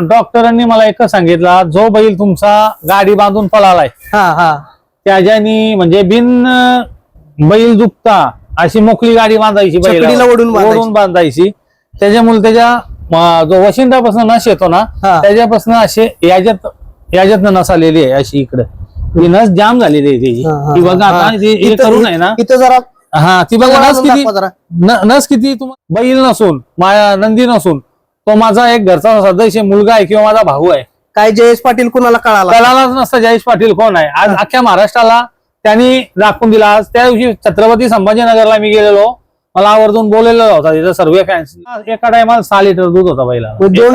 डॉक्टरांनी मला एकच सांगितलं जो बैल तुमचा गाडी बांधून पळालाय हा हा त्याच्यानी म्हणजे बिन बैल दुखता अशी मोकळी गाडी बांधायची. छकडीला ओढून बांधायची. ओढून बांधायची त्याच्यामुळे त्याच्या जो वशिंडापासून नस येतो ना हा. त्याच्यापासून असे याच्यात याच्यात नस आलेली आहे अशी इकडे ती नस जाम झालेली आहे त्याची हा, हा, ती बघा हा. आता ती- हे इथं- करून आहे ना इथं जरा हा ती बघा नस किती दाखवा जरा. न- नस किती तुम- बैल नसून माया नंदी नसून तो माझा एक घरचा सदस्य मुलगा आहे किंवा माझा भाऊ आहे. काय जयेश पाटील कुणाला कळाला? कळालाच नसतं जयेश पाटील कोण आहे? आज अख्ख्या महाराष्ट्राला त्यांनी दाखवून दिला. आज त्या दिवशी छत्रपती संभाजीनगरला मी गेलेलो. मला आवर्जून बोललेला होता तिथं सर्व फॅन्स एका टायमाला सहा लिटर दूध होता पहिला. दोन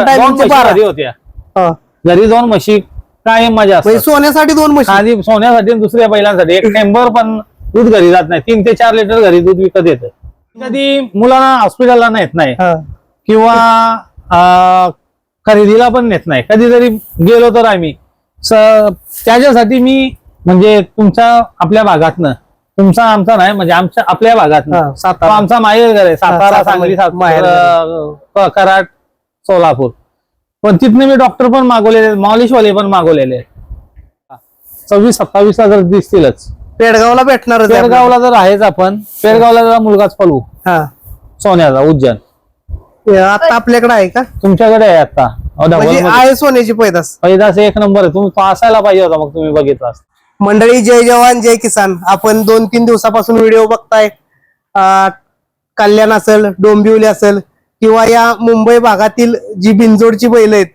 होत्या. घरी दोन म्हशी कायम माझ्या म्हणजे. सोन्यासाठी दोन म्हशी. आधी सोन्यासाठी दुसऱ्या बैलांसाठी. एक टेंबर पण दूध घरी जात नाही. तीन ते चार लिटर घरी दूध विकत येतं. कधी मुलांना हॉस्पिटलला नेत नाही. किंवा खरेदीला पण नेत नाही. कधीतरी गेलो तर आम्ही. त्याच्यासाठी मी म्हणजे तुमच्या आपल्या भागातनं तुमचा आमचा नाही म्हणजे आमच्या आपल्या हा, भागातनं. तो सातारा. आमचा माहेर घर आहे. सातारा सांगली माहेर- कराड सोलापूर. पण तिथनं मी डॉक्टर पण मागवलेले मॉलिशवाले पण मागवलेले. सव्वीस सत्तावीस ला जर दिसतीलच. पेडगावला भेटणार पेडगावला जर आहेच आपण. पेडगावला जर मुलगाच पळू हा. सोन्याचा उज्जैन. आता आपल्याकडे आहे का? तुमच्याकडे आहे आता. अहो, म्हणजे. आहे सोन्याची पैदास. पैदास एक नंबर आहे. तुम्ही तो असायला पाहिजे होता मग तुम्ही बघितला असता. मंडळी जय जवान जय किसान. आपण दोन तीन दिवसापासून व्हिडिओ बघताय. अं, कल्याण असेल डोंबिवली असेल किंवा या मुंबई भागातील जी बिनजोडची बैल आहेत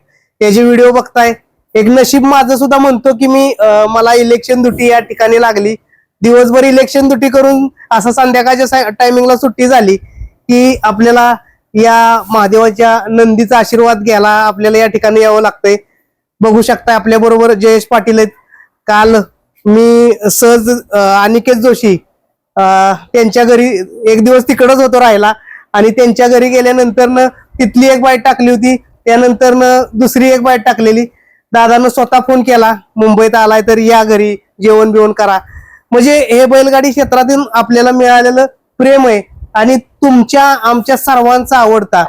त्याचे व्हिडिओ बघताय. एक नशीब माझं सुद्धा म्हणतो की मी अं, मला इलेक्शन ड्युटी या ठिकाणी लागली. दिवसभर इलेक्शन ड्युटी करून असं संध्याकाळच्या टायमिंगला सुट्टी झाली की आपल्याला या महादेवाच्या नंदीचा आशीर्वाद घ्यायला आपल्याला या ठिकाणी यावं लागतंय. बघू शकता आपल्या बरोबर जयेश पाटील आहेत. काल मी सहज अनिकेत जोशी त्यांच्या घरी एक दिवस तिकडच होतो राहायला आणि त्यांच्या घरी गेल्यानंतर तिथली एक बाईट टाकली होती. त्यानंतर दुसरी एक बाईट टाकलेली. दादानं स्वतः फोन केला मुंबईत आलाय तर या घरी जेवण बिवण करा. म्हणजे हे बैलगाडी क्षेत्रातून आपल्याला मिळालेलं प्रेम आहे. आणि तुमच्या आमच्या सर्वांचा आवडता.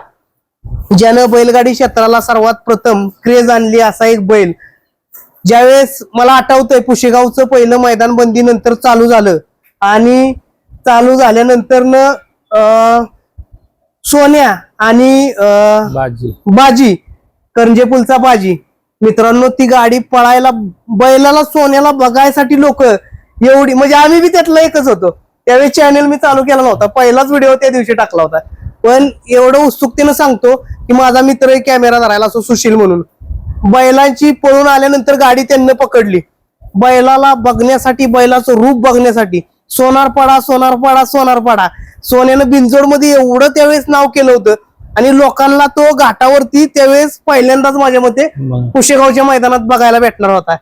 ज्यानं बैलगाडी क्षेत्राला सर्वात प्रथम क्रेज आणली असा एक बैल. ज्यावेळेस मला आठवतंय पुशेगावचं पहिलं मैदान बंदी नंतर चालू झालं. आणि चालू झाल्यानंतर न सोन्या आणि बाजी. बाजी करंजेपूलचा बाजी. मित्रांनो ती गाडी पळायला बैलाला सोन्याला बघायसाठी लोक एवढी म्हणजे आम्ही बी त्यातलं एकच होतो. त्यावेळी चॅनल मी चालू केला नव्हता. पहिलाच व्हिडिओ त्या दिवशी टाकला होता. पण एवढं उत्सुकतेनं सांगतो की माझा मित्र कॅमेरा धरायला असो सुशील म्हणून. बैलांची पळून आल्यानंतर गाडी त्यांनी पकडली. बैलाला बघण्यासाठी बैलाचं रूप बघण्यासाठी. सोनारपाडा सोनारपाडा सोनारपाडा सोन्यानं बिंजोडमध्ये एवढं त्यावेळेस नाव केलं होतं. आणि लोकांना तो घाटावरती त्यावेळेस पहिल्यांदाच माझ्या मते. कुशेगावच्या मैदानात बघायला भेटणार होता.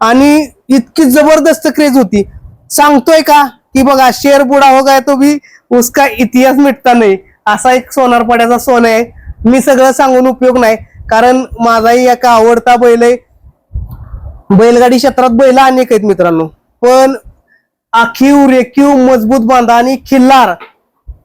आणि इतकी जबरदस्त क्रेज होती. सांगतोय का? की बघा शेर बुडा हो गया तो भी उसका इतिहास मिटता नाही. असा एक सोनारपाड्याचा सोन आहे. मी सगळं सांगून उपयोग नाही. कारण माझाही एक आवडता बैल आहे. बैलगाडी क्षेत्रात बैल अनेक आहेत मित्रांनो. पण आखीव रेखीव मजबूत बांधा आणि खिल्लार.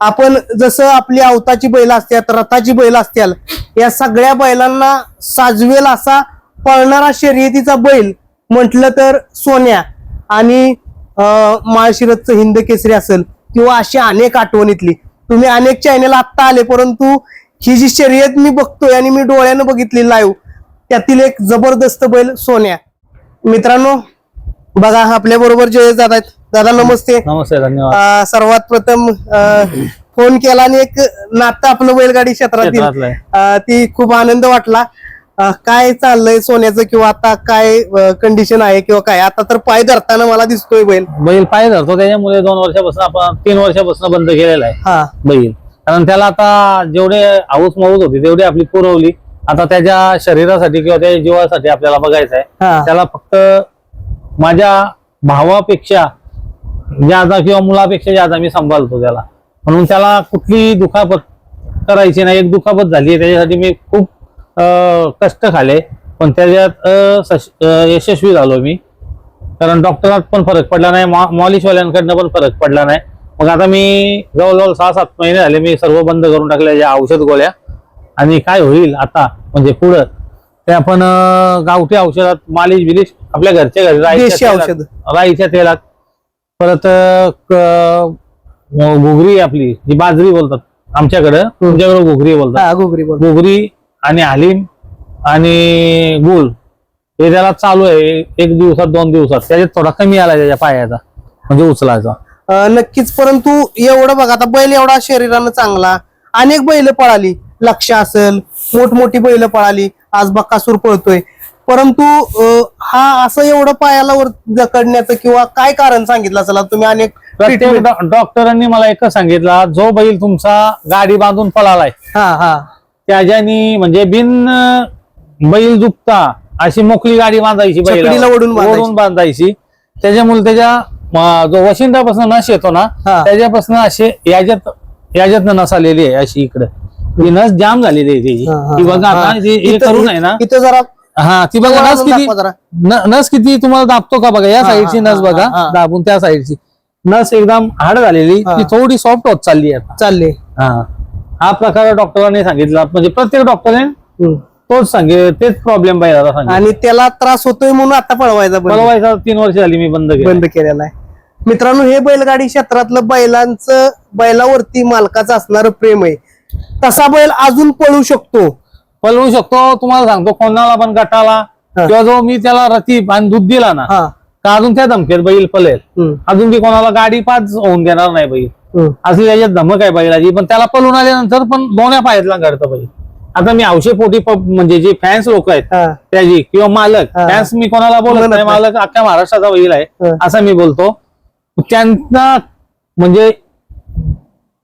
आपण जसं आपली अवताची बैल असतात रथाची बैल असतील या सगळ्या बैलांना साजवेल असा पळणारा शर्यतीचा बैल म्हटलं तर सोन्या. आणि माळशिरतचं हिंद केसरी असेल किंवा अशी अनेक आठवणीतली तुम्ही अनेक चॅनल आत्ता आले परंतु ही जी शर्यत मी बघतोय आणि मी डोळ्यानं बघितली लाईव्ह त्यातील एक जबरदस्त बैल सोन्या. मित्रांनो बघा आपल्या बरोबर जयेश दादा आहेत. दादा नमस्ते. नमस्ते धन्यवाद. सर्वात प्रथम फोन केला आणि एक नातं आपलं बैलगाडी क्षेत्रातील ती खूप आनंद वाटला. काय चाललंय सोन्याचं किंवा आता काय कंडिशन आहे किंवा काय? आता तर पाय धरताना मला दिसतोय बैल. बैल पाय धरतो त्याच्यामुळे दोन वर्षापासून आपण तीन वर्षापासून बंद केलेला आहे हा. बैल. कारण त्याला आता जेवढे हाऊस माऊस होती तेवढी आपली पुरवली आता त्याच्या शरीरासाठी किंवा त्याच्या जीवासाठी आपल्याला बघायचं आहे त्याला फक्त माझ्या भावापेक्षा ज्यादा किंवा मुलापेक्षा ज्यादा मी सांभाळतो त्याला. म्हणून त्याला कुठली दुखापत करायची नाही. एक दुखापत झाली त्याच्यासाठी मी खूप कष्ट खाले पण त्याच्यात यशस्वी झालो मी. कारण डॉक्टरात पण फरक पडला नाही मॉलिशवाल्यांकडनं पण फरक पडला नाही. मग आता मी जवळजवळ सहा सात महिने झाले मी सर्व बंद करून टाकले या औषध गोळ्या. आणि काय होईल आता म्हणजे पुढं. ते आपण गावठी औषधात मालिश बिलिश आपल्या घरच्या घरी राईच्या औषध. राईच्या तेलात. परत घुगरी आपली जी बाजरी बोलतात आमच्याकडे तुमच्याकडे घुगरी बोलतात. घुगरी घुगरी आणि हलीम आणि गुल हे त्याला चालू आहे. एक दिवसात दोन दिवसात. त्याच्यात थोडा कमी आला त्याच्या पायाचा म्हणजे उचलायचा. अं, नक्कीच. परंतु एवढं बघा आता बैल एवढा शरीरानं चांगला. अनेक बैल पळाली. लक्ष असेल मोठमोठी बैल पळाली. आज बक्कासूर पळतोय. परंतु अं, हा असं एवढं पायाला वर जकडण्याचं किंवा काय कारण सांगितलं असेल? आता तुम्ही अनेक प्रत्येक treatment- डॉ- डॉक्टरांनी मला एकच सांगितला. जो बैल तुमचा गाडी बांधून पळालाय हा हा. त्याच्यानी म्हणजे बिन बैल दुखता अशी मोकळी गाडी बांधायची बैलावर. ओढून बांधायची. ओढून बांधायची त्याच्यामुळे त्याच्या जो वशिंडापासून नस येतो ना. त्याच्यापासून असे याच्यात याच्यात नस आलेली आहे अशी इकडे ती नस जाम झालेली आहे त्याची ती बघा. आता हे- करून आहे ना इथं जरा हा ती बघा नस किती नस किती तुम्हाला दाबतो का बघा या साईडची नस बघा. दाबून त्या साईडची नस एकदम हाड झालेली. ती थोडी सॉफ्ट होत चालली आहे आता चालले हा हा प्रकार डॉक्टरांनी सांगितला. म्हणजे प्रत्येक डॉक्टरने. तोच सांगे तेच प्रॉब्लेम पाहिजे आणि त्याला त्रास होतोय म्हणून आता पळवायचा व्हायचा तीन वर्ष झाली मी बंद बंद केलेला आहे. मित्रांनो हे बैलगाडी क्षेत्रातलं बैलांचं बैलावरती मालकाचं असणारं प्रेम आहे. तसा बैल अजून पळू शकतो. पळवू शकतो. तुम्हाला सांगतो कोणाला पण गटाला. किंवा जो मी त्याला रतीब आणि दूध दिला ना का अजून त्या धमकेत बैल पळेल. अजून ती कोणाला गाडी पाच होऊन देणार नाही बैल. असली त्याच्यात धमक आहे बैलाची पण त्याला पळून आल्यानंतर पण दोन्या पायातला घडतं बैल आता मी औषध पोटी प- म्हणजे जे फॅन्स लोक आहेत त्याची किंवा मालक. फॅन्स मी कोणाला बोलत नाही. मालक अख्ख्या महाराष्ट्राचा बैल आहे. असं मी बोलतो त्यांना म्हणजे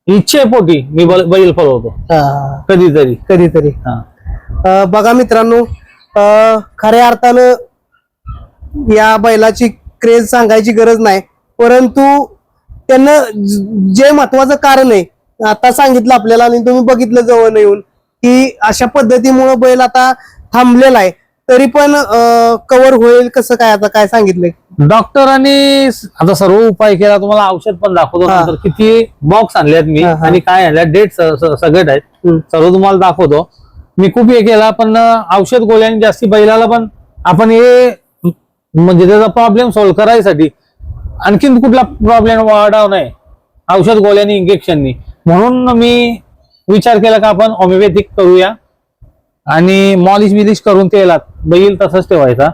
इच्छेपोटी मी बैल पळवतो. कधीतरी कधीतरी हा. बघा मित्रांनो खऱ्या अर्थानं या बैलाची क्रेज सांगायची गरज नाही परंतु त्यांना ज- महत्वाचं कारण आहे आता सांगितलं आपल्याला आणि तुम्ही बघितलं जवळ येऊन की अशा पद्धतीमुळे बैल आता थांबलेला आहे तरी पण कव्हर होईल कसं काय आता काय सांगितलंय डॉक्टरांनी आता सर्व उपाय केला तुम्हाला औषध पण दाखवतो. नंतर किती बॉक्स आणलेत मी. आणि काय आणल्या डेट सगळं आहेत. सर्व तुम्हाला दाखवतो मी खूप हे केला पण औषध गोळ्यांनी जास्ती बैलाला पण आपण हे म्हणजे त्याचा प्रॉब्लेम सॉल्व्ह करायसाठी आणखीन कुठला प्रॉब्लेम वाढाव नाही. औषध गोळ्यांनी इंजेक्शननी म्हणून मी विचार केला का आपण होमिओपॅथिक करूया. आणि मॉलिश बिलिश करून तेलात बैल तसंच ठेवायचा.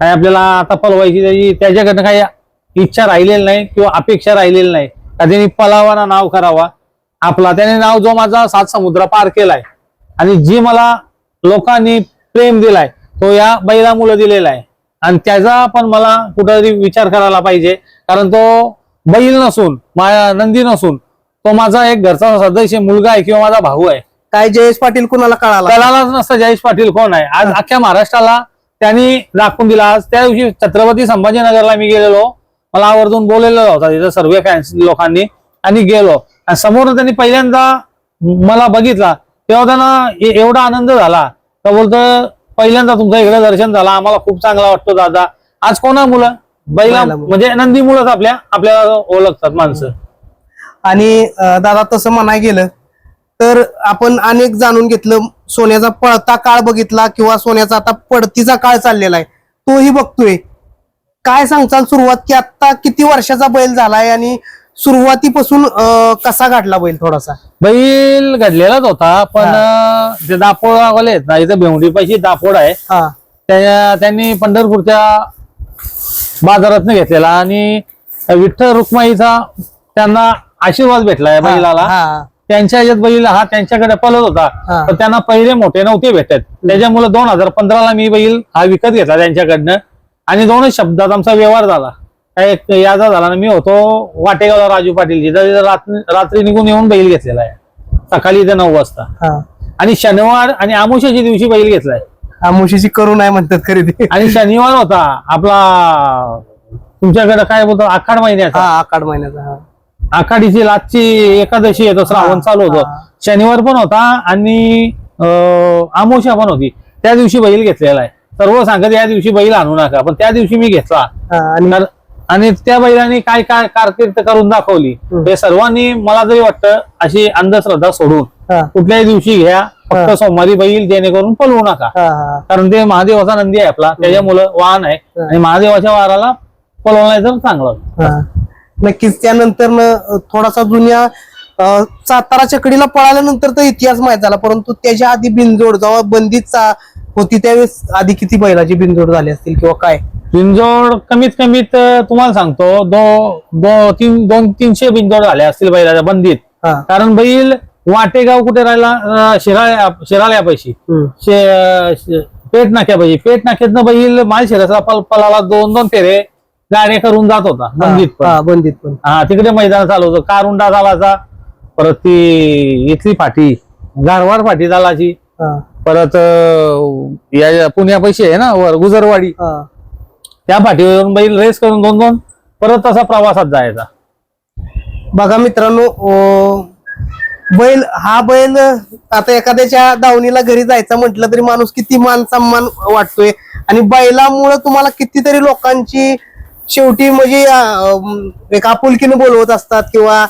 काय आपल्याला आता पलवायची त्याची त्याच्याकडनं काही इच्छा राहिलेली नाही किंवा अपेक्षा राहिलेली नाही. का त्यांनी पलावा ना नाव करावा. आपला त्याने नाव जो माझा सात समुद्र पार केलाय. आणि जी मला लोकांनी प्रेम दिलाय तो या बैलामुळे दिलेला आहे. आणि त्याचा पण मला कुठेतरी विचार करायला पाहिजे. कारण तो बैल नसून माझा नंदी नसून तो माझा एक घरचा सदस्य मुलगा आहे किंवा माझा भाऊ आहे. काय जयेश पाटील कुणाला कळाला? कळालाच नसतं जयेश पाटील कोण आहे. आज अख्ख्या महाराष्ट्राला त्यांनी दाखवून दिला. आज त्या दिवशी छत्रपती संभाजीनगरला मी गेलेलो. मला आवर्जून बोललेलं होता तिथं सर्व फॅन्स लोकांनी. आणि गेलो. आणि समोर त्यांनी पहिल्यांदा मला बघितला. तेव्हा त्यांना एवढा आनंद झाला. तर बोलतं पहिल्यांदा तुमचं इकडे दर्शन झालं. आम्हाला खूप चांगला वाटतो दादा. आज कोणा मुलं? बैला बैलामुळं. म्हणजे नंदी मुळंच आपल्या आपल्याला ओळखतात माणसं. आणि अं, दादा तसं म्हणाय गेलं तर आपण अनेक जाणून घेतलं सोन्याचा पळता काळ बघितला किंवा सोन्याचा आता पडतीचा काळ चाललेला आहे तोही बघतोय. काय सांगचाल सुरुवात की आता किती वर्षाचा बैल झालाय आणि सुरुवातीपासून अं, कसा गाठला बैल थोडासा? बैल घडलेलाच होता पण अं, ते दापोड वाले आहेत ना इथं भेवडी पैशी दापोड आहे. हा. त्या त्यांनी पंढरपूरच्या बाजारातनं घेतलेला. आणि विठ्ठल रुक्माईचा त्यांना आशीर्वाद भेटलाय बैलाला. त्यांच्या ह्याच्यात बैल हा त्यांच्याकडे पळत होता. पण त्यांना पहिले मोठे नव्हते भेटत. त्याच्यामुळे दोन हजार पंधराला मी बैल हा विकत घेतला त्यांच्याकडनं. आणि दोनच शब्दात आमचा व्यवहार झाला. काय एक याचा झाला ना मी होतो वाटेगावला राजू पाटील. जिथं रात्री रात्री निघून येऊन बैल घेतलेला आहे. सकाळी इथे नऊ वाजता. आणि शनिवार आणि आमुष्याच्या दिवशी बैल घेतलाय. मुशीची करू नाही म्हणतात खरेदी. आणि शनिवार होता. आपला तुमच्याकडे काय बोलतो? आखाड महिन्याचा. हा आकाड महिन्याचा हा. आखाडीची लाचची एकादशी येतो श्रावण चालू होतं. हा. शनिवार पण होता आणि अं, आमोशा पण होती. त्या दिवशी बैल घेतलेला आहे. सर्व सांगत या दिवशी बैल आणू नका. पण त्या दिवशी मी घेतला. हा, आणि तर- आणि त्या बैलांनी काय काय कारकीर्द करून दाखवली. हम्म. हे सर्वांनी मला तरी वाटतं अशी अंधश्रद्धा सोडून हा, कुठल्याही दिवशी घ्या. फक्त. सोमवारी बैल जेणेकरून पळवू नका. कारण ते महादेवाचा नंदी आहे आपला त्याच्यामुळं वाहन आहे. आणि महादेवाच्या वाराला तर चांगलं. नक्कीच त्यानंतर थोडासा जुन्या सातारा चकडीला पळाल्यानंतर तर इतिहास माहीत झाला परंतु त्याच्या आधी बिनजोड जेव्हा बंदीत होती त्यावेळेस आधी किती बैलाची बिनजोड झाली असतील किंवा काय बिंजोड कमीत कमीत तुम्हाला सांगतो दो दो तीन दोन तीनशे बिंजोड झाले असतील बैलाच्या बंदीत कारण बैल वाटेगाव कुठे राहिला? अं, शिराळ्या शिराळ्यापाशी. हम्म. शे- श- पेट पेट नाक्यातनं बैल माल शिराचा पल पलाला दोन दोन फेरे गाड्या करून जात होता बंदीत पण. बंदीत पण. हा तिकडे मैदान चालू होतं. कारुंडा झालाचा परत ती इथली फाटी गारवाड फाटी झालाची. परत या पुण्यापाशी आहे ना वर गुजरवाडी. त्या फाटीवरून बैल रेस करून दोन दोन परत तसा प्रवासात जायचा. बघा मित्रांनो बैल हा बैल आता एखाद्याच्या दावणीला घरी जायचं म्हटलं तरी माणूस किती मान सन्मान वाटतोय. आणि बैलामुळं तुम्हाला कितीतरी लोकांची शेवटी म्हणजे एक आपुलकीने बोलवत असतात किंवा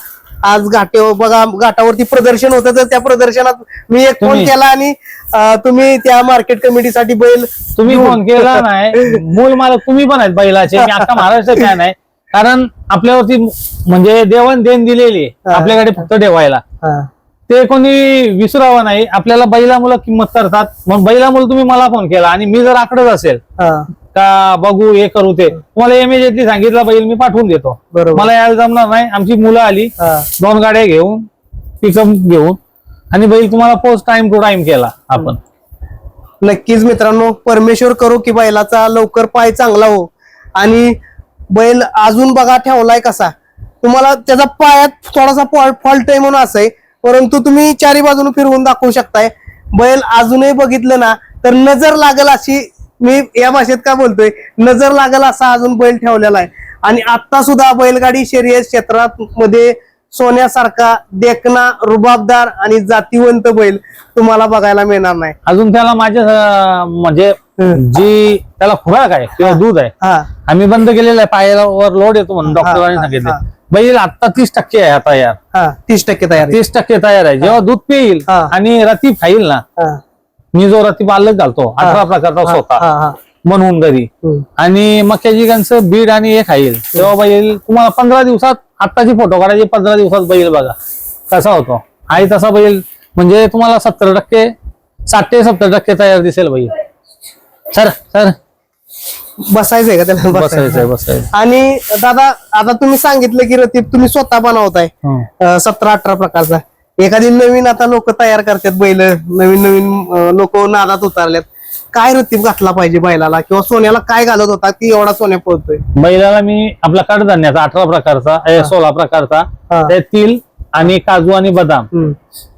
आज घाटे बघा घाटावरती प्रदर्शन होतं तर त्या प्रदर्शनात मी एक फोन केला आणि तुम्ही त्या मार्केट कमिटीसाठी बैल तुम्ही फोन केला नाही. मूल मालक तुम्ही पण आहेत बैलाचे आता महाराष्ट्र फॅन आहे कारण आपल्यावरती म्हणजे देवाण देण दिलेली. आपल्याकडे फक्त ठेवायला. ते कोणी विसरावं नाही. आपल्याला बैलामुळं किंमत करतात. मग बैलामुळे तुम्ही मला फोन केला. आणि मी जर आकडत असेल का बघू हे करू ते तुम्हाला इमिजिएटली सांगितलं बैल मी पाठवून देतो. मला यायला जमणार नाही. आमची मुलं आली. दोन गाड्या घेऊन पिकअप घेऊन आणि बैल तुम्हाला पोस्ट टाइम टू टाइम केला आपण. नक्कीच मित्रांनो परमेश्वर करू की बैलाचा लवकर पाय चांगला हो. आणि बैल अजून बघा ठेवलाय कसा. तुम्हाला त्याचा पायात थोडासा फॉल्ट आहे म्हणून असं आहे. परंतु तुम्ही चारी बाजूने फिरवून दाखवू शकताय. बैल अजूनही बघितलं ना तर नजर लागल अशी मी या भाषेत का बोलतोय? नजर लागल असा अजून बैल ठेवलेला आहे. आणि आता सुद्धा बैलगाडी शर्यत क्षेत्रात मध्ये सोन्यासारखा देखना रुबाबदार आणि जातीवंत बैल तुम्हाला बघायला मिळणार नाही. अजून त्याला माझ्या म्हणजे जी त्याला खुराक आहे किंवा दूध आहे हा. आम्ही बंद केलेलं आहे पायाला वर लोड येतो म्हणून डॉक्टरांनी सांगितले. बैल आता तीस टक्के आहे आता यार. हा तीस टक्के तयारी तीस टक्के तयार आहे. जेव्हा दूध पिईल. आणि रतीब खाईल ना मी जो रतीब अलग घालतो अठरा प्रकारचा स्वतः. म्हणून घरी. आणि मक्याची गंज बीड आणि हे खाईल तेव्हा बैल तुम्हाला पंधरा दिवसात आत्ताची फोटो काढायची पंधरा दिवसात बैल बघा. कसा होतो? आहे तसा बैल म्हणजे तुम्हाला सत्तर टक्के साठ ते सत्तर टक्के तयार दिसेल बैल. Sir sir. बसायचंय का त्याला? बसायचंय. बसायचं आणि दादा आता तुम्ही सांगितलं की रतीब तुम्ही स्वतः बनवताय. हं. सतरा अठरा प्रकारचा. एखादी नवीन आता लोक तयार करतात बैल नवीन नवीन लोक नादात उतरल्यात. काय रतीब घातला पाहिजे बैलाला? किंवा सोन्याला काय घालत होता की एवढा सोन्या पळतोय? बैलाला मी आपला कडधान्याचा अठरा प्रकारचा सोळा प्रकारचा. हा. ते तिल आणि काजू आणि बदाम. हम्म.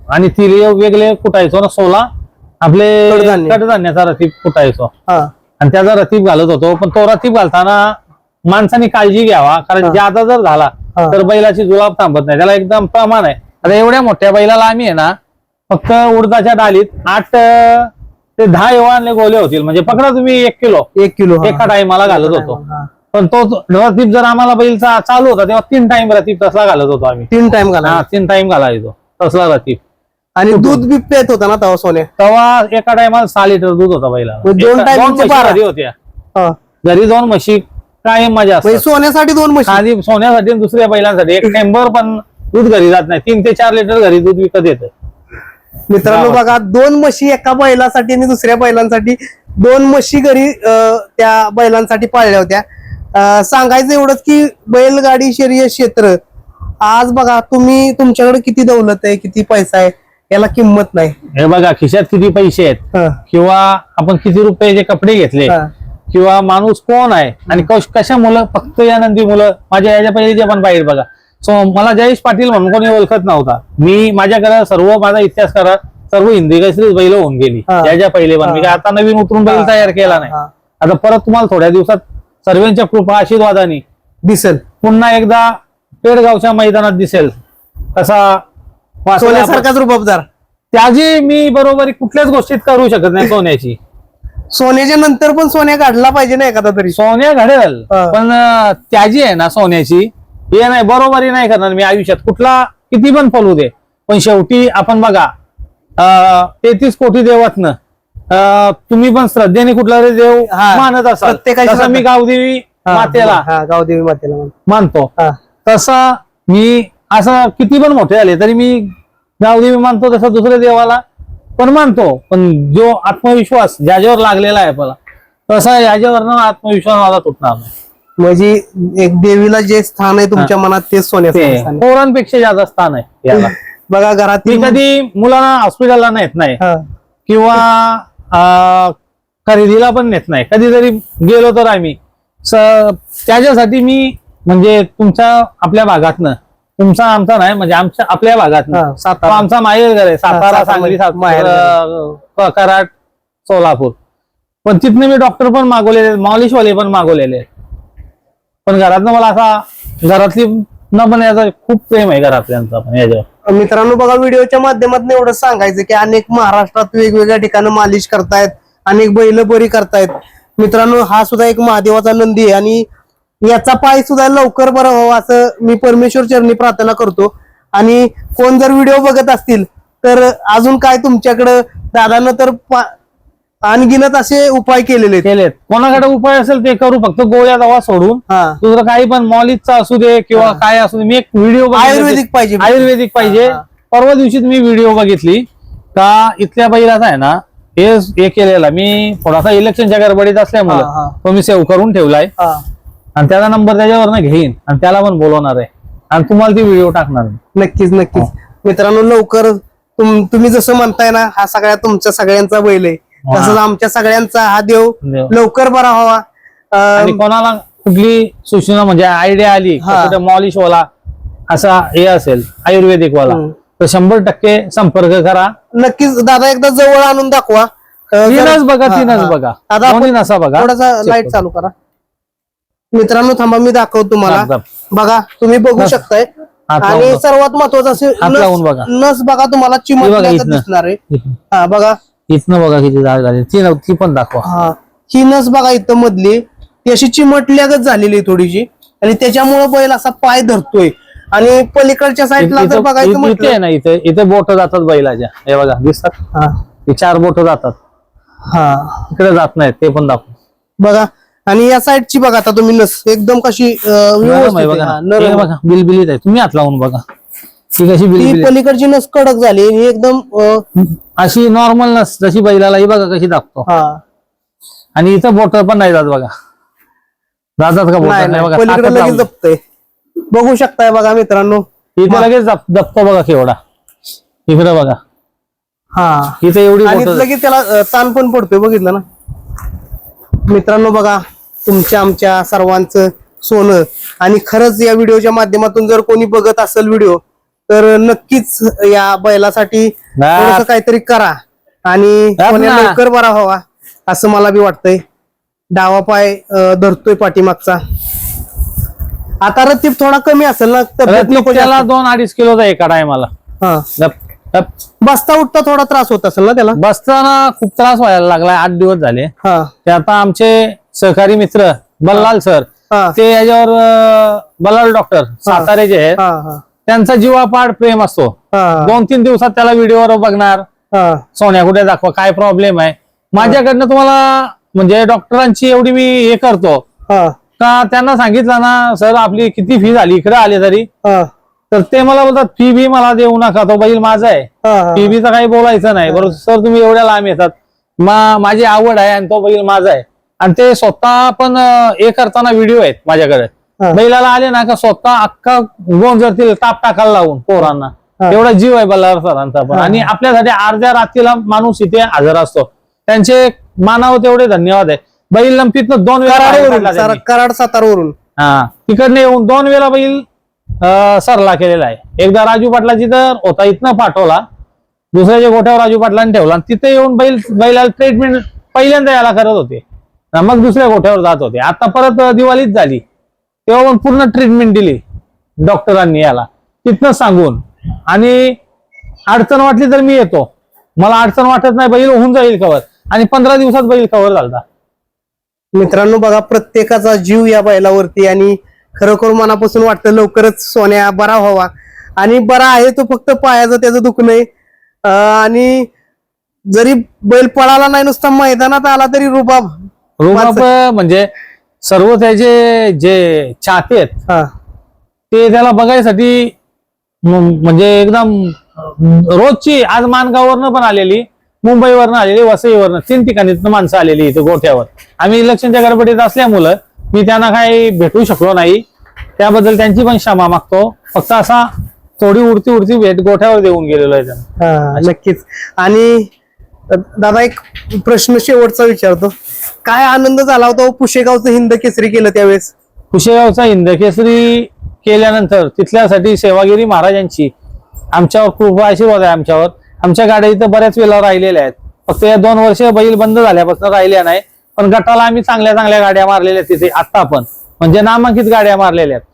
आणि तिल वेगळे कुटायचो ना सोला आपले कडधान्य. कडधान्याचा रतीब कुटायचो हा. आणि त्याचा रतीब घालत होतो पण तो रतीब घालताना माणसाने काळजी घ्यावा कारण हा. ज्यादा जर झाला हा. तर बैलाची जुलाब थांबत नाही. त्याला एकदम प्रमाण आहे. आता एवढ्या मोठ्या बैलाला आम्ही आहे ना फक्त उडदाच्या डालीत आठ अं, ते दहा एवढे गोले होतील. म्हणजे पकडा तुम्ही एक किलो. एक किलो हा. एका टाइमाला घालत होतो. हा. पण तो रतीब जर आम्हाला बैलचा चालू होता तेव्हा तीन टाइम रतीब तसला घालत होतो आम्ही. तीन टाइम घाला हा तीन टाइम घालायचो. तसला रतीब आणि दूध बी पेत होता ना तेव्हा सोन्या तेव्हा एका टायमाला सहा लिटर दूध होता बैला मग दोन time चे बारा. होत्या. हा. घरी दोन म्हशी कायम मजा म्हणजे असते सोन्यासाठी दोन म्हशी. आधी सोन्यासाठी आणि दुसऱ्या बैलांसाठी. एक टेंबर पण दूध घरी जात नाही. तीन ते चार लिटर घरी दूध विकत येतं. मित्रांनो गावात. बघा दोन म्हशी एका बैलासाठी आणि दुसऱ्या बैलांसाठी. दोन म्हशी घरी अं, त्या बैलांसाठी पाळल्या होत्या. अं, सांगायचं एवढंच की बैलगाडी शर्यत क्षेत्र. आज बघा तुम्ही तुमच्याकडे किती दौलत आहे किती पैसा आहे? याला किंमत नाही. हे बघा खिशात किती पैसे आहेत? हा, किंवा आपण किती रुपयाचे कपडे घेतले हा, किंवा माणूस कोण आहे आणि कश- कशा मुलं फक्त या नंदी मुलं माझ्या याच्या पहिले जे पण बाहेर बघा. सो मला जयेश पाटील म्हणून कोणी ओळखत नव्हता. मी माझ्याकडे सर्व माझा इतिहास करा सर्व हिंदी केसरीच बैल होऊन गेली. हा. याच्या पहिले पण. मी काय आता नवीन उतरून बैल तयार केला नाही. हा. आता परत तुम्हाला थोड्या दिवसात सर्वांच्या कृपा आशीर्वादाने दिसल. पुन्हा एकदा पेडगावच्या मैदानात दिसेल. आपण- सोन्यासारखाच रुबाबदार त्याची मी बरोबरी कुठल्याच गोष्टीत करू शकत नाही सोन्याची सोन्याच्या नंतर पण सोन्या काढला पाहिजे ना एखादा तरी सोन्या घडेल. पण त्याची आहे ना सोन्याची हे नाही बरोबरी नाही करणार मी आयुष्यात कुठला किती पण फलू दे पण शेवटी आपण बघा तेहतीस कोटी देवातनं तुम्ही पण श्रद्धेने कुठला तरी देव. मानत असाल प्रत्येकाची तसं मी. गावदेवी मातेला हा गावदेवी मातेला. मानतो तसा मी असं किती पण मोठे झाले तरी मी गावदेवी मानतो तसं दुसऱ्या देवाला पण मानतो. पण जो आत्मविश्वास ज्याच्यावर लागलेला आहे मला तसा याच्यावर आत्मविश्वास माझा तुटणार नाही. म्हणजे एक देवीला जे स्थान आहे तुमच्या मनात तेच ते. पोरांपेक्षा जास्त स्थान आहे याला. बघा मी घरातील कधी मुलांना हॉस्पिटलला नेत नाही किंवा अं, खरेदीला पण नेत नाही. कधीतरी गेलो तर आम्ही. स- त्याच्यासाठी मी म्हणजे तुमच्या आपल्या भागातनं तुमचा आमचा नाही म्हणजे आमच्या आपल्या भागातनं हा, तो सातारा आमचा माहेर घर आहे सातारा सातारा सांगली सात- माहेरघर. अं, कराड सोलापूर. पण तिथनं मी डॉक्टर पण मागवलेले आहेत, मॉलिशवाले पण मागवलेले. आहेत. पण घरातनं मला असा घरातली न पण याचा खूप प्रेम आहे घरातल्यांचा पण याच्यावर. मित्रांनो बघा व्हिडिओच्या माध्यमातून एवढं सांगायचं की अनेक महाराष्ट्रात वेगवेगळ्या ठिकाणी मालिश करतायत अनेक बैल बरी करतायत. मित्रांनो हा सुद्धा एक महादेवाचा नंदी आहे आणि याचा पाय सुद्धा लवकर बरा व्हावा असं मी परमेश्वर चरणी प्रार्थना करतो. आणि कोण जर व्हिडिओ बघत असतील तर अजून काय तुमच्याकडं दादानं तर अनगिनत असे उपाय केलेले केलेत. कोणाकडे उपाय असेल ते करू फक्त गोळ्या दवा सोडून. दुसरं काही पण मॉलिजचा असू दे किंवा काय असू दे मी एक व्हिडिओ आयुर्वेदिक पाहिजे. आयुर्वेदिक पाहिजे. परवा दिवशीच मी व्हिडिओ बघितली. का इथल्या बैलाचा आहे ना हे केलेला. मी थोडासा इलेक्शनच्या गडबडीत असल्यामुळे. तो मी सेव्ह करून ठेवलाय. आणि त्याचा नंबर त्याच्यावर घेईन आणि त्याला पण बोलवणार आहे आणि तुम्हाला ती व्हिडिओ टाकणार. नक्कीच नक्कीच मित्रांनो लवकर तुम तुम्ही जसं म्हणताय ना हा सगळ्या तुमच्या सगळ्यांचा बैल आहे हा. तसंच आमच्या सगळ्यांचा हा देव. लवकर बरा व्हावा कोणाला कुठली सूचना म्हणजे आयडिया आली हा. मॉलिश वाला असा हे असेल आयुर्वेदिक वाला. तर शंभर टक्के संपर्क करा नक्कीच दादा एकदा जवळ आणून दाखवा तीनच बघा हा, तीनच हा. बघा दादा नसा बघा थोडासा लाइट. चालू करा मित्रांनो थांबा मी दाखवतो तुम्हाला. बघा तुम्ही बघू शकताय. आणि. सर्वात महत्वाचं नस बघा. तुम्हाला चिमटल्याचं. दिसणार आहे. हा बघा. इथनं बघा किती झाली. ती पण दाखवा. हा. ही नस बघा इथं मधली. ती अशी चिमटल्यागत झालेली आहे थोडीशी. आणि त्याच्यामुळे बैल असा पाय धरतोय. आणि पलीकडच्या साईडला जर इथं- बघायचं इथं- ना इथे इथे बोट जातात बैलाच्या. हे बघा दिसतात? चार बोट जातात. हा. इकडे जात नाहीत ते पण दाखव. बघा. आणि या साईडची बघा आता तुम्ही नस एकदम कशी अं, नरम व्यवस्थित आहे. आहे. बघा. हा, ना. हे आहे. बघा बिलबिलीत आहे. तुम्ही हात लावून बघा. ती कशी ती बिलबिलीत पलीकडची नस कडक झाली ही एकदम अं, अशी नॉर्मल नस जशी बैलाला ही बघा कशी दाखतो हा. आणि इथं बोट पण नाही जात बघा. जातात का बोट नाही बघा पलीकडे ताकद लगेच लावली. जपतय. बघू शकताय बघा मित्रांनो. इथे लगेच जपतो बघा केवढा. इकडे बघा. हा. इथे एवढी आणि बोट लगेच त्याला अं, ताण पण पडतोय बघितलं ना? मित्रांनो बघा तुमच्या आमच्या सर्वांचं सोनं. आणि खरंच या व्हिडिओच्या माध्यमातून जर कोणी बघत असेल व्हिडिओ तर नक्कीच या बैलासाठी थोडंसं काहीतरी करा. आणि. लवकर बरा व्हावा असं मला बी वाटतंय. डावा पाय धरतोय पाठीमागचा. आता रतीब थोडा कमी असेल ना जास्त. दोन अडीच किलोचा एका टायमाला? हा. बसता उठता थोडा त्रास होत असेल ना त्याला? बसताना खूप त्रास व्हायला लागलाय. आठ दिवस झाले. हा. ते आता आमचे सहकारी मित्र बल्लाल सर हा. ते याच्यावर अं, बल्लाल डॉक्टर साताऱ्याचे आहेत हा हा. त्यांचा जीवापाड प्रेम असतो. हा. दोन तीन दिवसात त्याला व्हिडिओवर बघणार. हा. सोन्या कुठे दाखवा काय प्रॉब्लेम आहे? माझ्याकडनं तुम्हाला म्हणजे डॉक्टरांची एवढी मी हे करतो. हा. का त्यांना सांगितलं ना सर आपली किती फी झाली इकडे आले तरी. हा. तर ते मला बोलतात फी बी मला देऊ नका तो बैल माझा आहे. फी बीचं काही बोलायचं नाही. बरोबर. सर तुम्ही एवढ्या लांब येतात. मा माझी आवड आहे आणि तो बैल माझा आहे. आणि ते स्वतः पण हे करताना व्हिडिओ आहेत माझ्याकडे. बैलाला आले ना का स्वतः अख्खा गोंजरतील ताप टाकायला लावून पोरांना. एवढा जीव आहे बल्लार सरांचा पण. आणि आपल्यासाठी अर्ध्या रात्रीला माणूस इथे हजर असतो. त्यांचे मानावं तेवढे धन्यवाद आहे. बैल लंपीतनं दोन वेळा. कराड सातारवरून. हा. तिकडनं येऊन दोन वेळा बैल सरला केलेला आहे. एकदा राजू पाटलाची तर होता इथनं पाठवला. दुसऱ्याच्या गोठ्यावर राजू पाटलांनी ठेवला. आणि तिथे येऊन बैल बैलाला ट्रीटमेंट पहिल्यांदा याला करत होते. मग दुसऱ्या गोठ्यावर जात होते. आता परत दिवाळीच झाली. तेव्हा पण पूर्ण ट्रीटमेंट दिली डॉक्टरांनी याला. तिथनं सांगून. आणि अडचण वाटली तर मी येतो. मला अडचण वाटत नाही बैल होऊन जाईल कवर आणि पंधरा दिवसात बैल कवर झाला मित्रांनो बघा प्रत्येकाचा जीव या बैलावरती आणि खरोखर मनापासून वाटतं लवकरच सोन्या बरा व्हावा. आणि बरा आहे तो फक्त पायाचं त्याचं दुखणं आणि जरी बैल पळाला नाही नुसता मैदानात आला तरी रुबाब. रुबाब म्हणजे सर्व त्याचे जे चाहते आहेत ते त्याला बघायसाठी म्हणजे एकदम रोजची आज मानगाववरनं पण आलेली मुंबईवरनं आलेली वसईवरनं तीन ठिकाणी माणसं आलेली इथे गोठ्यावर. आम्ही इलेक्शनच्या गडबडीत असल्यामुळं मी त्यांना काही भेटू शकलो नाही. त्याबद्दल त्यांची पण क्षमा मागतो. फक्त असा थोडी उडती उडती भेट गोठ्यावर देऊन गेलेलो आहे त्यांना. हा, नक्कीच. आणि दादा एक प्रश्न शेवटचा विचारतो. काय आनंद झाला होता हो पुशेगावचं हिंद केसरी केलं त्यावेळेस? कुशेगावचा हिंद केसरी केल्यानंतर तिथल्यासाठी सेवागिरी महाराजांची आमच्यावर खूप आशीर्वाद आहे आमच्यावर. आमच्या गाड्या इथं बऱ्याच वेळा राहिलेल्या आहेत. फक्त या दोन वर्ष बैल बंद झाल्यापासून राहिल्या नाही. पण गटाला आम्ही चांगल्या चांगल्या गाड्या मारलेल्या आहेत तिथे आता पण. म्हणजे नामांकित गाड्या मारलेल्या आहेत.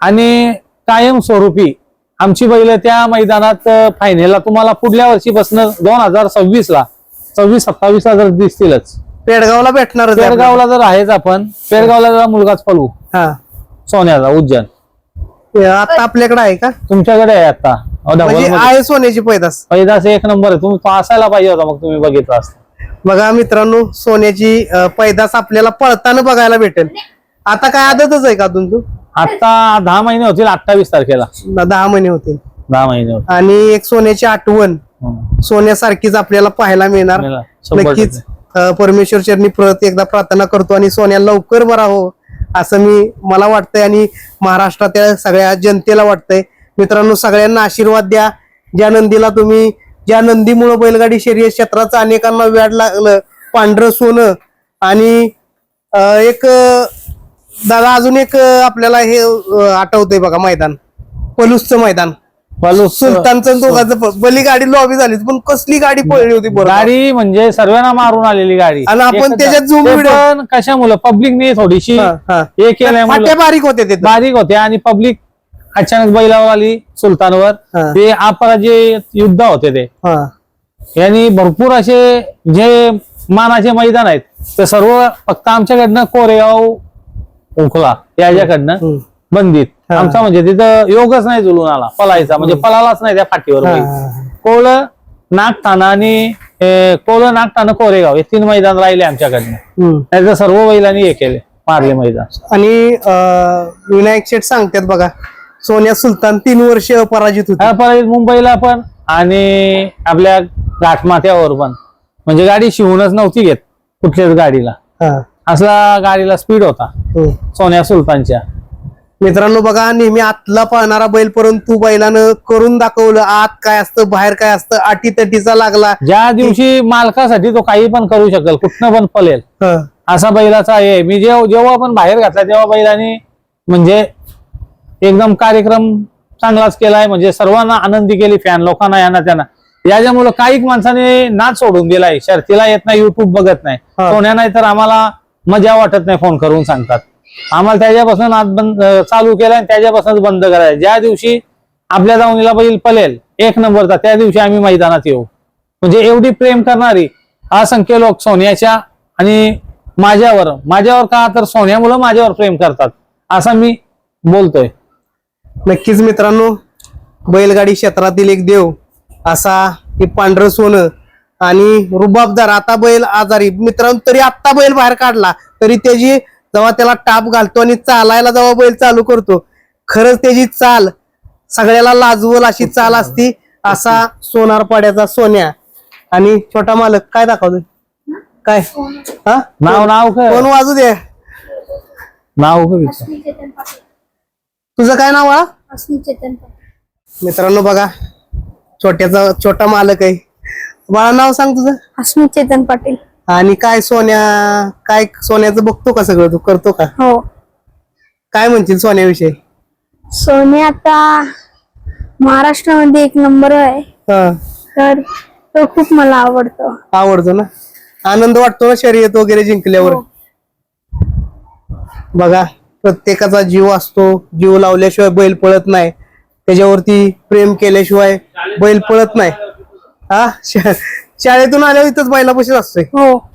आणि कायम स्वरूपी आमची बैल त्या मैदानात फायनलला तुम्हाला पुढल्या वर्षीपासून दोन हजार सव्वीस ला सव्वीस सत्तावीस ला जर दिसतीलच. पेडगावला भेटणार पेडगावला जर आहेच आपण पेडगावला जर मुलगाच पळवू. हा. सोन्याचा उज्जैन. आता आपल्याकडे आहे का? तुमच्याकडे आहे आता. म्हणजे. आहे सोन्याची पैदास. पैदास एक नंबर आहे. तुम्ही असायला पाहिजे होता मग तुम्ही बघितला असता. बघा मित्रांनो सोन्याची अ, पैदास आपल्याला पळताना बघायला भेटेल. आता काय आदतच आहे का अजून तू? आता दहा महिने होतील अठ्ठावीस तारखेला. दहा महिने होतील. दहा महिने होतील. आणि एक सोन्याची आठवण हम्म. सोन्यासारखीच आपल्याला पाहायला मिळणार. शंभर नक्कीच टक्के. अ, परमेश्वर चरणी परत एकदा प्रार्थना करतो आणि सोन्या लवकर बरा हो असं मी मला वाटतंय आणि महाराष्ट्रातील सगळ्या जनतेला वाटतंय. मित्रांनो सगळ्यांना आशीर्वाद द्या. ज्या नंदीला तुम्ही ज्या नंदीमुळे बैलगाडी शर्यत क्षेत्राचं अनेकांना व्याड लागलं पांढरं सोनं आणि एक दादा अजून एक आपल्याला हे आठवतंय बघा मैदान. पलूसचं मैदान. सुलतानचं दोघांचं बली गाडी लॉबी झाली पण कसली गाडी पळली होती बरं? गाडी म्हणजे सर्वांना मारून आलेली गाडी. आणि आपण त्याच्यात पण कशामुळं? पब्लिकने थोडीशी हा, फाट्या बारीक होते ते बारीक होते आणि पब्लिक अचानक बैलावर आली सुलतानवर. ते अपराजित युद्ध होते ते यांनी भरपूर असे जे मानाचे मैदान आहेत ते सर्व फक्त आमच्याकडनं कोरेगाव उखला याच्याकडनं. बंदीत. आमचा म्हणजे तिथं योगच नाही जुलून आला पलायचा म्हणजे पलालाच नाही त्या फाटीवर. हा, कोळ नागठाणा आणि कोळ नागठाणा कोरेगाव हे तीन मैदान राहिले आमच्याकडनं हम्म. त्याचं सर्व बैलांनी हे केले मारले मैदान आणि विनायक शेठ सांगतात बघा सोन्या सुलतान तीन वर्ष पराजित होती. हा, परत मुंबईला पण आणि आपल्या घाटमाथ्यावर पण. म्हणजे गाडी शिवूनच नव्हती घेत कुठल्याच गाडीला. हा, असला गाडीला स्पीड होता. हम्म. सोन्या सुलतानच्या. मित्रांनो बघा नेहमी आतला पाहणारा बैल परंतु बैलानं करून दाखवलं. आत काय असतं बाहेर काय असतं अटी तटीचा लागला. ज्या दिवशी मालकासाठी तो काही पण करू शकेल कुठनं पण पलेल हा, असा बैलाचा आहे. मी जेव्हा जेव्हा पण बाहेर घातला तेव्हा बैलाने म्हणजे एकदम कार्यक्रम चांगलाच केलाय. म्हणजे सर्वांना आनंदी केली फॅन लोकांना यांना त्यांना. याच्यामुळे काही माणसाने नाच सोडून दिलाय. शर्तीला येत नाही युट्यूब बघत नाही. सोन्या नाही तर आम्हाला मजा वाटत नाही फोन करून सांगतात. आम्हाला त्याच्यापासून आज बंद चालू केलाय आणि त्याच्यापासूनच बंद करायचं ज्या दिवशी आपल्या दावणीला बैल पलेल एक नंबरचा त्या दिवशी आम्ही मैदानात येऊ. म्हणजे एवढी प्रेम करणारी असंख्य लोक सोन्याच्या आणि माझ्यावर. माझ्यावर का? तर सोन्यामुळं माझ्यावर प्रेम करतात. असं मी बोलतोय. नक्कीच मित्रांनो बैलगाडी क्षेत्रातील एक देव असा हे पांढरं सोनं आणि रुबाबदार आता बैल आजारी. मित्रांनो तरी आत्ता बैल बाहेर काढला तरी त्याची जेव्हा त्याला टाप घालतो आणि चालायला जेव्हा बैल चालू करतो खरंच त्याची चाल सगळ्याला लाजवल अशी चाल असती असा सोनार पाड्याचा सोन्या. आणि छोटा मालक काय दाखवतोय? काय? हा? नाव नाव कोण वाजू दे नाव कर विचार. चेतन पाटील तुझं काय नाव आहे चेतन पाटील. मित्रांनो बघा छोट्याचा छोटा मालक आहे. बाळा नाव सांग तुझं. अस्मी चेतन पाटील. आणि काय सोन्या काय सोन्याचं बघतो का सगळं? तू करतो का? हो. काय म्हणतील सोन्याविषयी? सोने आता महाराष्ट्रामध्ये एक नंबर आहे. हा. तर तो खूप मला आवडतो. आवडतो ना? आनंद वाटतो ना शर्यत वगैरे जिंकल्यावर? हो. बघा प्रत्येकाचा जीव असतो. जीव लावल्याशिवाय बैल पळत नाही. त्याच्यावरती प्रेम केल्याशिवाय बैल पळत नाही. हा? शा- शाळेतून आल्यावर इथंच बैलापाशीच असतोय. हो.